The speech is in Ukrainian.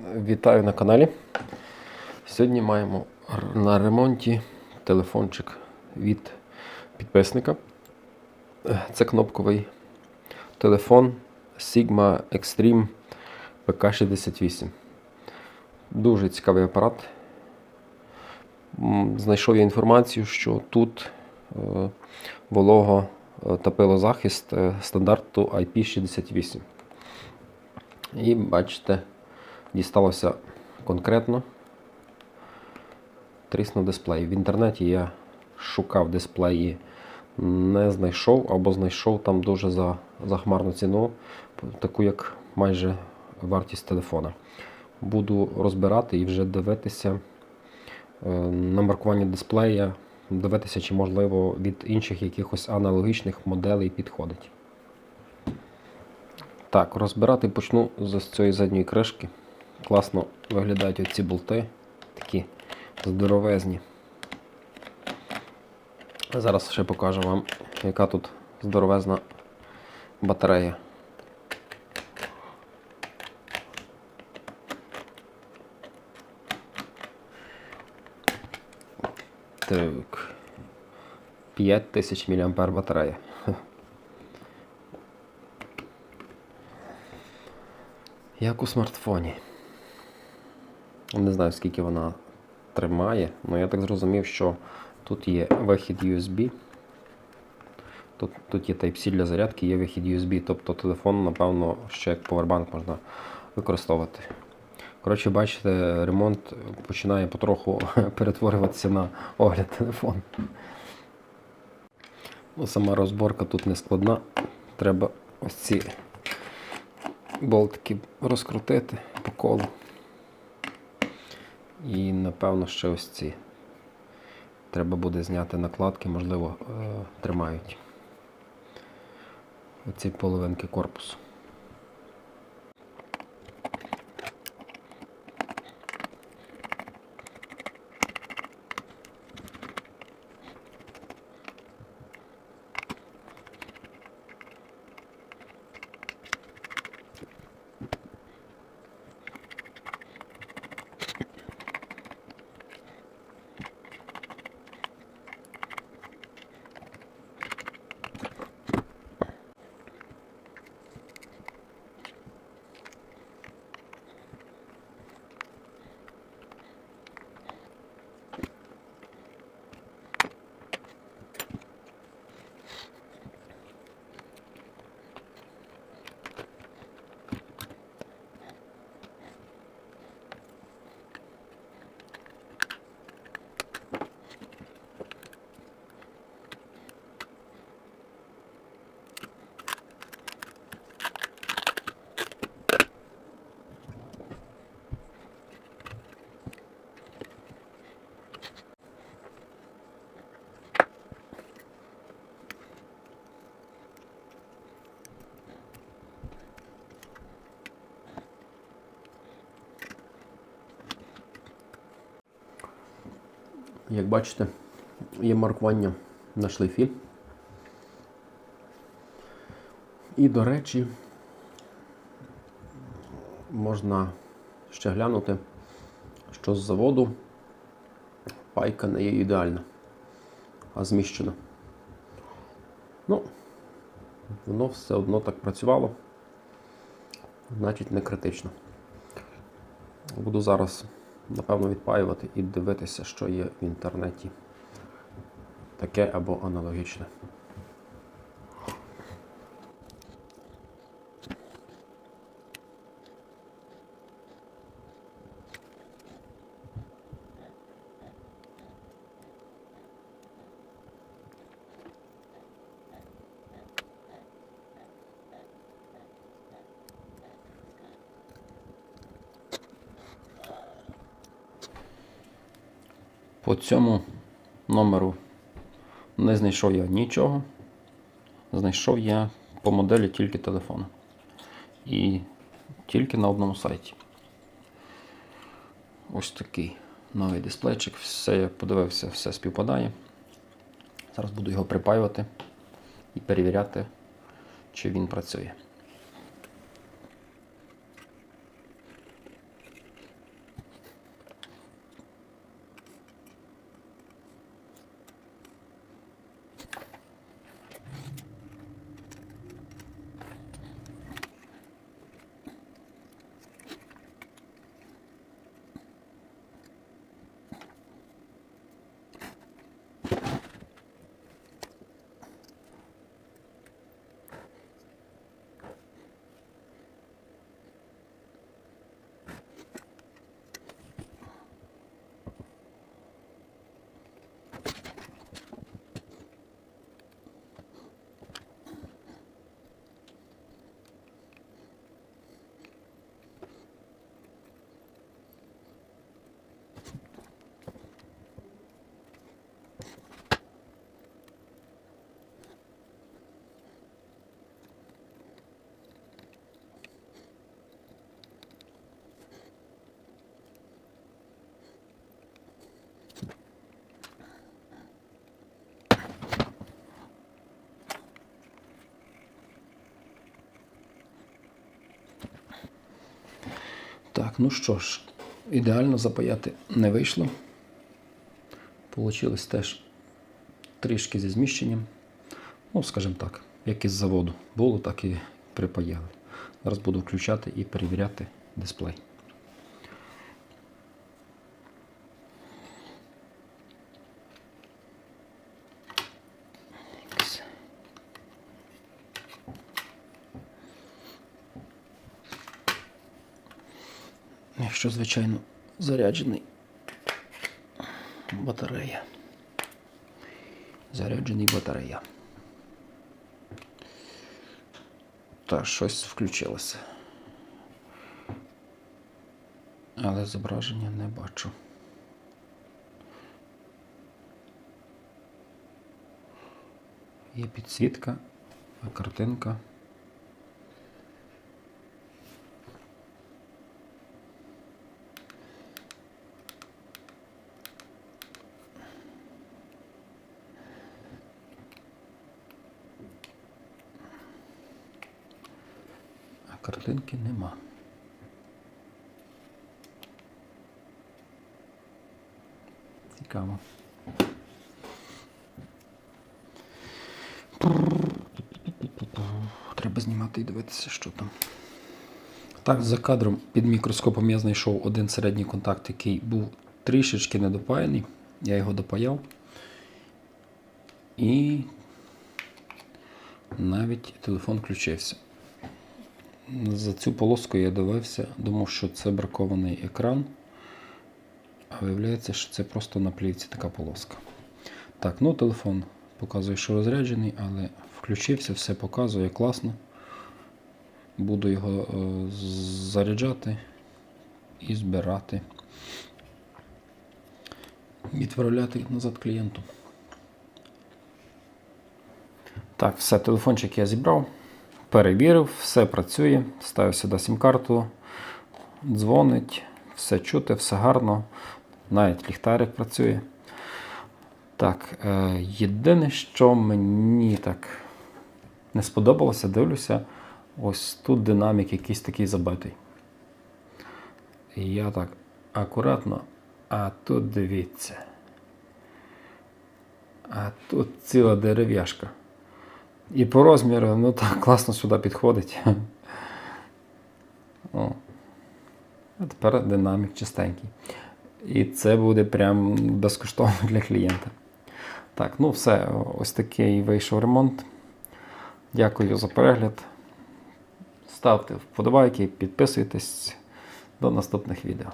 Вітаю на каналі. Сьогодні маємо на ремонті телефончик від підписника. Е, Це кнопковий телефон Sigma Extreme PK68. Дуже цікавий апарат. Знайшов я інформацію, що тут е, волого е, та пилозахист стандарту IP68. І бачите, дісталося конкретно тріснув дисплей. В інтернеті я шукав дисплеї, не знайшов або знайшов там дуже за, за хмарну ціну, таку як майже вартість телефона. Буду розбирати і вже дивитися е, на маркування дисплея, дивитися, чи можливо від інших якихось аналогічних моделей підходить. Так, розбирати почну з цієї задньої кришки. Класно виглядають оці болти, такі здоровезні. Зараз ще покажу вам, яка тут здоровезна батарея. Так. 5000 мАh батарея. Як у смартфоні. Не знаю, скільки вона тримає, але я так зрозумів, що тут є вихід USB. Тут, тут є Type-C для зарядки, є вихід USB, тобто телефон, напевно, ще як повербанк можна використовувати. Коротше, бачите, ремонт починає потроху перетворюватися на огляд телефону. Ну, сама розборка тут не складна. Треба ось ці болтики розкрутити по колу. І напевно ще ось ці. Треба буде зняти накладки, можливо, е, тримають оці половинки корпусу. Як бачите, є маркування на шлейфі. І, до речі, можна ще глянути, що з заводу пайка не є ідеальна, а зміщена. Ну, воно все одно так працювало, значить не критично. Буду зараз, напевно, відпаювати і дивитися, що є в інтернеті. Таке або аналогічне. По цьому номеру не знайшов я нічого. Знайшов я по моделі тільки телефона. І тільки на одному сайті. Ось такий новий дисплейчик. Все я подивився, все співпадає. Зараз буду його припаювати і перевіряти, чи він працює. Так, ну що ж, ідеально запаяти не вийшло. Получилось теж трішки зі зміщенням. Ну, скажімо так, як із заводу було, так і припаяли. Зараз буду включати і перевіряти дисплей. Якщо, звичайно, заряджений батарея. Заряджений батарея. Та щось включилося. Але зображення не бачу. Є підсвітка, картинка. Картинки нема. Цікаво. Треба знімати і дивитися, що там. Так, за кадром під мікроскопом я знайшов один середній контакт, який був трішечки недопаяний. Я його допаяв. І навіть телефон включився. За цю полоску я дивився, думав, що це бракований екран. А виявляється, що це просто на плівці така полоска. Так, ну телефон показує, що розряджений, але включився, все показує класно. Буду його е, заряджати і збирати. Відправляти назад клієнту. Так, все, телефончик я зібрав, перевірив, все працює, ставив сюди сім-карту, дзвонить, все чути, все гарно. Навіть ліхтарик працює. Так, е, єдине, що мені так не сподобалося, дивлюся, ось тут динамік якийсь такий забитий. І я так акуратно, а тут дивіться. А тут ціла дерев'яшка. І по розміру, ну так класно сюди підходить. О. А тепер динамік чистенький. І це буде прям безкоштовно для клієнта. Так, ну все, ось такий вийшов ремонт. Дякую за перегляд. Ставте вподобайки, підписуйтесь. До наступних відео.